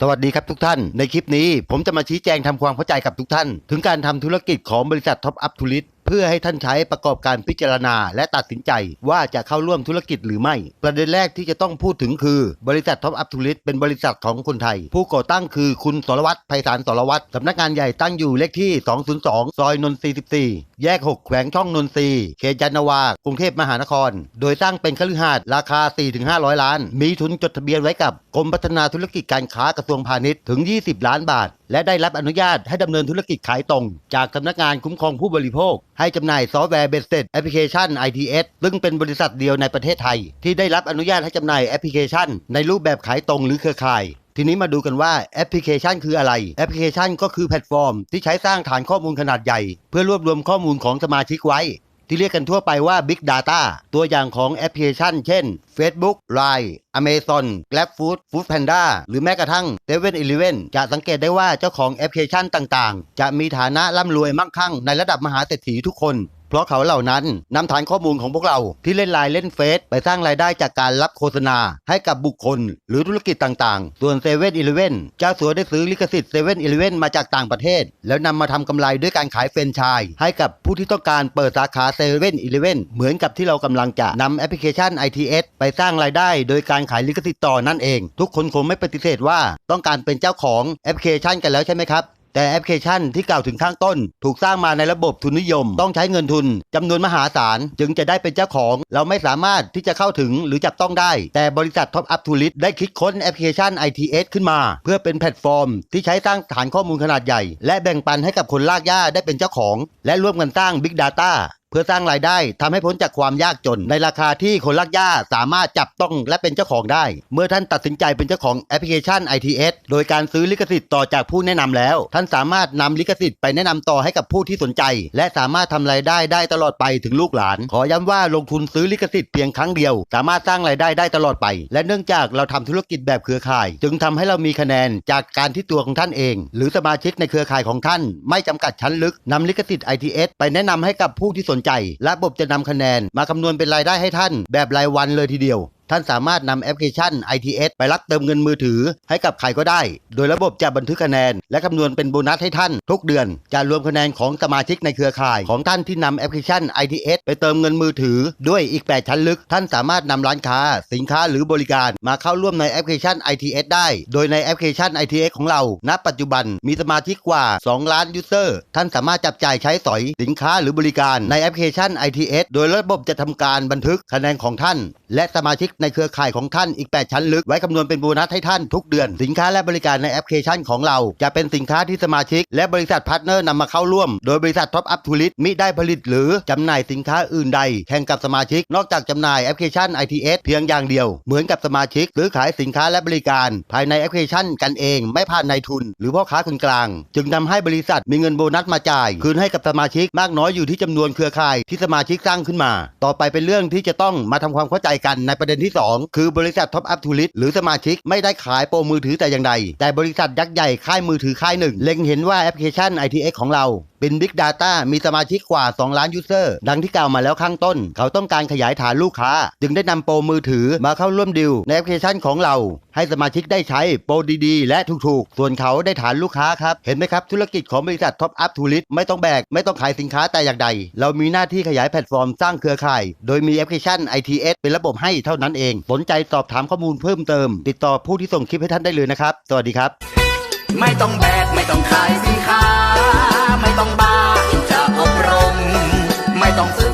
สวัสดีครับทุกท่าน ในคลิปนี้ผมจะมาชี้แจงทำความเข้าใจกับทุกท่าน ถึงการทำธุรกิจของบริษัทท็อปอัพทูลิส เพื่อให้ท่านใช้ประกอบการพิจารณา และตัดสินใจว่าจะเข้าร่วมธุรกิจหรือไม่ ประเด็นแรกที่จะต้องพูดถึงคือ บริษัทท็อปอัพทูลิสเป็นบริษัทของคนไทย ผู้ก่อตั้งคือคุณสรวัตรไพศาลสรวัตรสำนักงานใหญ่ตั้งอยู่เลขที่ 202 ซอยนนทรี 14 แยก 6 แขวงช่องนนทรีเขตยานนาวากรุงเทพมหานคร โดยสร้างเป็นคฤหาสน์ราคา 4-500 ล้าน มีทุนจดทะเบียนไว้กับกรมพัฒนาธุรกิจการค้ากระทรวงพาณิชย์ถึง 20 ล้านบาทและได้รับอนุญาตให้ดำเนินธุรกิจขายตรง จากสำนักงานคุ้มครองผู้บริโภค ให้จำหน่ายซอฟต์แวร์เบสเซ็ตแอปพลิเคชัน ITS ซึ่งเป็นบริษัทเดียวในประเทศไทย ที่ได้รับอนุญาตให้จำหน่ายแอปพลิเคชัน ในรูปแบบขายตรงหรือเครือข่าย ทีนี้มาดูกันว่าแอปพลิเคชันคืออะไร แอปพลิเคชันก็คือแพลตฟอร์ม ที่ใช้สร้างฐานข้อมูลขนาดใหญ่ เพื่อรวบรวมข้อมูลของสมาชิกไว้ ที่เรียกกันทั่วไปว่า Big Data ตัวอย่างของแอปพลิเคชัน เช่น Facebook Line Amazon GrabFood Foodpanda หรือแม้กระทั่ง7 e เ e ่ e อจะสังเกตได้ว่าเจ้าของแอปพลิเคชันต่างๆ จะมีฐานะร่ำรวยมั่งคั่งในระดับมหาเศรษฐีทุกคน เพราะเขาเหล่านั้นนำฐานข้อมูลของพวกเราที่เล่นไลน์เล่นเฟซไปสร้างรายได้จากการรับโฆษณา ให้กับบุคคล หรือธุรกิจต่างๆ ส่วนเซเว่นอีเลเว่นเจ้าสัวได้ซื้อลิขสิทธิ์เซเว่นอีเลเว่นมาจากต่างประเทศ แล้วนำมาทำกำไรด้วยการขายเฟรนไชส์ให้กับผู้ที่ต้องการเปิดสาขาเซเว่นอีเลเว่นเหมือนกับที่เรากำลังจะนำแอปพลิเคชัน ITS ไปสร้างรายได้ โดยการขายลิขสิทธิ์ต่อนั่นเอง ทุกคนคงไม่ปฏิเสธว่าต้องการเป็นเจ้าของแอปพลิเคชันกันแล้วใช่ไหมครับ แต่แอปพลิเคชันที่กล่าวถึงข้างต้น ถูกสร้างมาในระบบทุนนิยม ต้องใช้เงินทุนจำนวนมหาศาล จึงจะได้เป็นเจ้าของ เราไม่สามารถที่จะเข้าถึงหรือจับต้องได้ แต่บริษัทท็อปอัพทูริสได้คิดค้นแอปพลิเคชัน ITS ขึ้นมา เพื่อเป็นแพลตฟอร์ม ที่ใช้สร้างฐานข้อมูลขนาดใหญ่ และแบ่งปันให้กับคนลากย่าได้เป็นเจ้าของ และร่วมกันสร้าง Big Data พื่อสร้างรายได้ทำให้พ้นจากความยากจน ในราคาที่คนลักย่าสามารถจับต้องและเป็นเจ้าของได้ เมื่อท่านตัดสินใจเป็นเจ้าของแอปพลิเคชัน ITS โดยการซื้อลิขสิทธิ์ต่อจากผู้แนะนำแล้ว ท่านสามารถนำลิขสิทธิ์ไปแนะนำต่อให้กับผู้ที่สนใจ และสามารถทำรายได้ได้ตลอดไปถึงลูกหลาน ขอย้ำว่าลงทุนซื้อลิขสิทธิ์เพียงครั้งเดียว สามารถสร้างรายได้ได้ตลอดไป และเนื่องจากเราทำธุรกิจแบบเครือข่าย จึงทำให้เรามีคะแนนจากการที่ตัวของท่านเอง หรือสมาชิกในเครือข่ายของท่าน ไม่จำกัดชั้นลึกนำลิขสิทธิ์ ITS ไปแนะนำให้กับผู้ที่สนใจระบบจะนำคะแนน มาคำนวณเป็นรายได้ให้ท่าน แบบรายวันเลยทีเดียว ท่านสามารถนำแอปพลิเคชัน ITS ไปรับเติมเงินมือถือให้กับใครก็ได้ โดยระบบจะบันทึกคะแนน และคำนวณเป็นโบนัสให้ท่าน ทุกเดือน จะรวมคะแนนของสมาชิกในเครือข่าย ของท่านที่นำแอปพลิเคชัน ITS ไปเติมเงินมือถือ ด้วยอีก 8 ชั้นลึก ท่านสามารถนำร้านค้า สินค้าหรือบริการมาเข้าร่วมในแอปพลิเคชัน ITS ได้ โดยในแอปพลิเคชัน ITS ของเรา ณ ปัจจุบันมีสมาชิกกว่า 2 ล้านยูเซอร์ ท่านสามารถจับจ่ายใช้สอยสินค้าหรือบริการในแอปพลิเคชัน ITS โดยระบบจะทำการบันทึกคะแนนของท่าน และสมาชิกในเครือข่ายของท่านอีก 8 ชั้นลึก ไว้คำนวณเป็นโบนัสให้ท่านทุกเดือน สินค้าและบริการในแอปพลิเคชันของเรา จะเป็นสินค้าที่สมาชิก และบริษัทพาร์ทเนอร์นำมาเข้าร่วม โดยบริษัทท็อปอัพทูลิสมิได้ผลิต หรือจำหน่ายสินค้าอื่นใดแข่งกับสมาชิก นอกจากจำหน่ายแอปพลิเคชัน ITS เพียงอย่างเดียว เหมือนกับสมาชิกซื้อขายสินค้าและบริการ ภายในแอปพลิเคชันกันเอง ไม่ผ่านนายทุน หรือพ่อค้าคนกลาง จึงทำให้บริษัทมีเงินโบนัสมาจ่าย คืนให้กับสมาชิกมากน้อยอยู่ที่จำนวนเครือข่ายที่สมาชิกสร้างขึ้นมา ต่อไปเป็นเรื่องที่จะต้องมาทำความเข้าใจกันในประเด็นที่ 2 คือบริษัทท็อปอัพทูลิสหรือสมาชิกไม่ได้ขายโปรมือถือแต่อย่างใด แต่บริษัทยักษ์ใหญ่ค่ายมือถือค่ายหนึ่งเล็งเห็นว่าแอปพลิเคชัน ITX ของเรา เป็น Big Data มีสมาชิกกว่า 2 ล้านยูเซอร์ ดังที่กล่าวมาแล้วข้างต้น เขาต้องการขยายฐานลูกค้า จึงได้นำโปรมือถือมาเข้าร่วมดิวในแอปพลิเคชันของเรา ให้สมาชิกได้ใช้โปรดีๆ และถูกๆ ส่วนเขาได้ฐานลูกค้าครับ เห็นไหมครับ ธุรกิจของบริษัท Top Up to List ไม่ต้องแบก ไม่ต้องขายสินค้าแต่อย่างใด เรามีหน้าที่ขยายแพลตฟอร์มสร้างเครือข่าย โดยมีแอปพลิเคชัน ITS เป็นระบบให้เท่านั้นเองสนใจสอบถามข้อมูลเพิ่มเติม ติดต่อผู้ที่ส่งคลิปให้ท่านได้เลยนะครับ สวัสดีครับ ไม่ต้องแบกไม่ต้องขายสินค้า ไม่ต้องบ้าจะอบรม ไม่ต้องซื้อ